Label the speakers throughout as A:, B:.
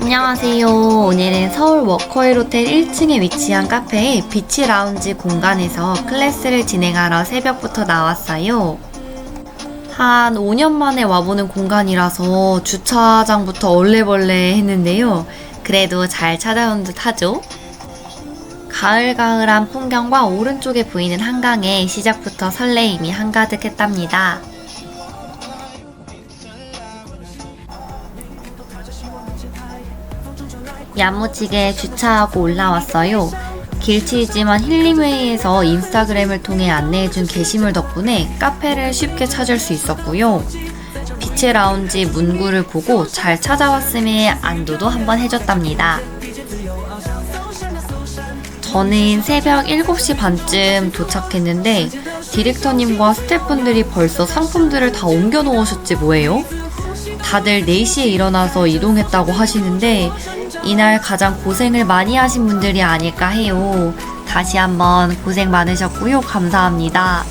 A: 안녕하세요. 오늘은 서울 워커힐 호텔 1층에 위치한 카페의 비치 라운지 공간에서 클래스를 진행하러 새벽부터 나왔어요. 한 5년 만에 와보는 공간이라서 주차장부터 얼레벌레 했는데요. 그래도 잘 찾아온 듯 하죠? 가을가을한 풍경과 오른쪽에 보이는 한강에 시작부터 설레임이 한가득했답니다. 야무지게 주차하고 올라왔어요. 길치이지만 힐링웨이에서 인스타그램을 통해 안내해준 게시물 덕분에 카페를 쉽게 찾을 수 있었고요. 빛의 라운지 문구를 보고 잘 찾아왔음에 안도도 한번 해줬답니다. 저는 새벽 7시 반쯤 도착했는데 디렉터님과 스태프분들이 벌써 상품들을 다 옮겨 놓으셨지 뭐예요? 다들 4시에 일어나서 이동했다고 하시는데 이날 가장 고생을 많이 하신 분들이 아닐까 해요. 다시 한번 고생 많으셨고요. 감사합니다.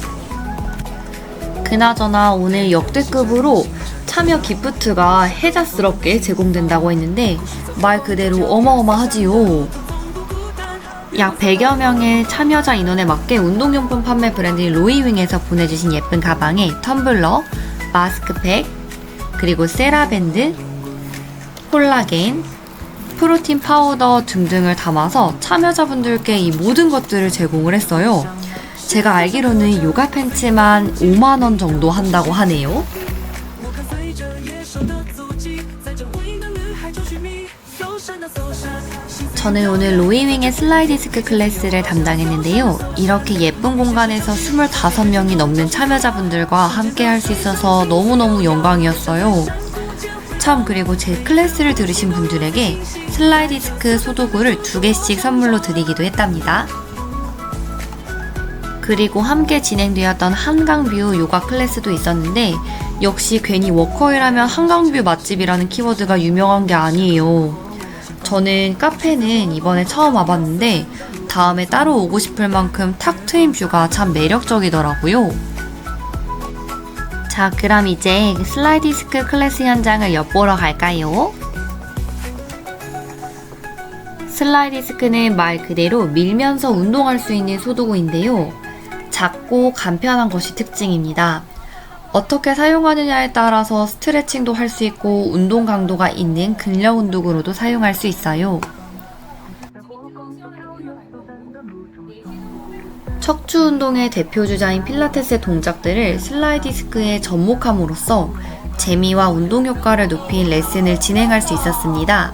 A: 그나저나 오늘 역대급으로 참여 기프트가 혜자스럽게 제공된다고 했는데 말 그대로 어마어마하지요. 약 100여 명의 참여자 인원에 맞게 운동용품 판매 브랜드인 로이윙에서 보내주신 예쁜 가방에 텀블러, 마스크팩, 그리고 세라밴드, 콜라겐, 프로틴 파우더 등등을 담아서 참여자분들께 이 모든 것들을 제공을 했어요. 제가 알기로는 요가 팬츠만 5만원 정도 한다고 하네요. 저는 오늘 로이윙의 슬라이드 디스크 클래스를 담당했는데요. 이렇게 예쁜 공간에서 25명이 넘는 참여자분들과 함께 할 수 있어서 너무너무 영광이었어요. 참 그리고 제 클래스를 들으신 분들에게 슬라이드 디스크 소도구를 두 개씩 선물로 드리기도 했답니다. 그리고 함께 진행되었던 한강뷰 요가 클래스도 있었는데 역시 괜히 워커힐 하면 한강뷰 맛집이라는 키워드가 유명한 게 아니에요. 저는 카페는 이번에 처음 와봤는데 다음에 따로 오고 싶을 만큼 탁 트인 뷰가 참 매력적이더라고요. 자, 그럼 이제 슬라이드 디스크 클래스 현장을 엿보러 갈까요? 슬라이드 디스크는 말 그대로 밀면서 운동할 수 있는 소도구인데요. 작고 간편한 것이 특징입니다. 어떻게 사용하느냐에 따라서 스트레칭도 할 수 있고 운동 강도가 있는 근력 운동으로도 사용할 수 있어요. 척추 운동의 대표 주자인 필라테스의 동작들을 슬라이드 디스크에 접목함으로써 재미와 운동 효과를 높인 레슨을 진행할 수 있었습니다.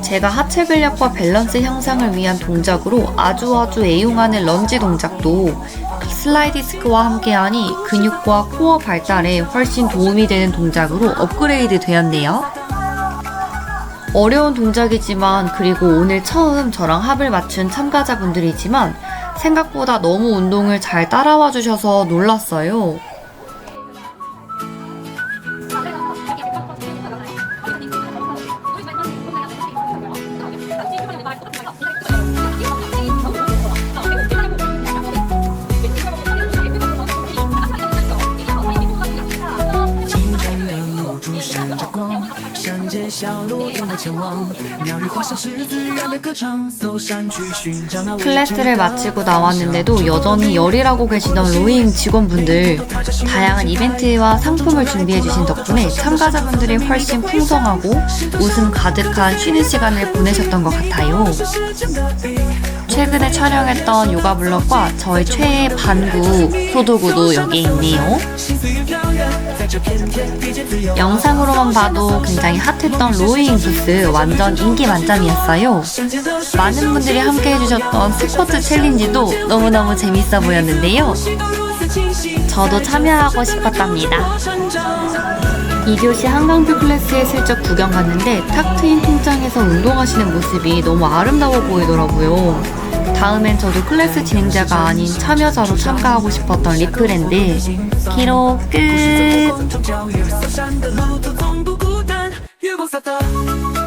A: 제가 하체 근력과 밸런스 향상을 위한 동작으로 아주 아주 애용하는 런지 동작도 슬라이드 디스크와 함께하니 근육과 코어 발달에 훨씬 도움이 되는 동작으로 업그레이드 되었네요. 어려운 동작이지만 그리고 오늘 처음 저랑 합을 맞춘 참가자분들이지만 생각보다 너무 운동을 잘 따라와 주셔서 놀랐어요. 클래스를 마치고 나왔는데도 여전히 열일하고 계시던 로잉 직원분들 다양한 이벤트와 상품을 준비해 주신 덕분에 참가자분들이 훨씬 풍성하고 웃음 가득한 쉬는 시간을 보내셨던 것 같아요. 최근에 촬영했던 요가 블럭과 저의 최애 반구 소도구도 여기에 있네요. 영상으로만 봐도 굉장히 핫했던 로잉 부스 완전 인기 만점이었어요. 많은 분들이 함께 해주셨던 스쿼트 챌린지도 너무너무 재밌어 보였는데요. 저도 참여하고 싶었답니다. 2교시 한강뷰 클래스에 슬쩍 구경 갔는데 탁 트인 통장에서 운동하시는 모습이 너무 아름다워 보이더라고요. 다음엔 저도 클래스 진행자가 아닌 참여자로 참가하고 싶었던 리프랜드 기록 끝!
B: ピューボサタ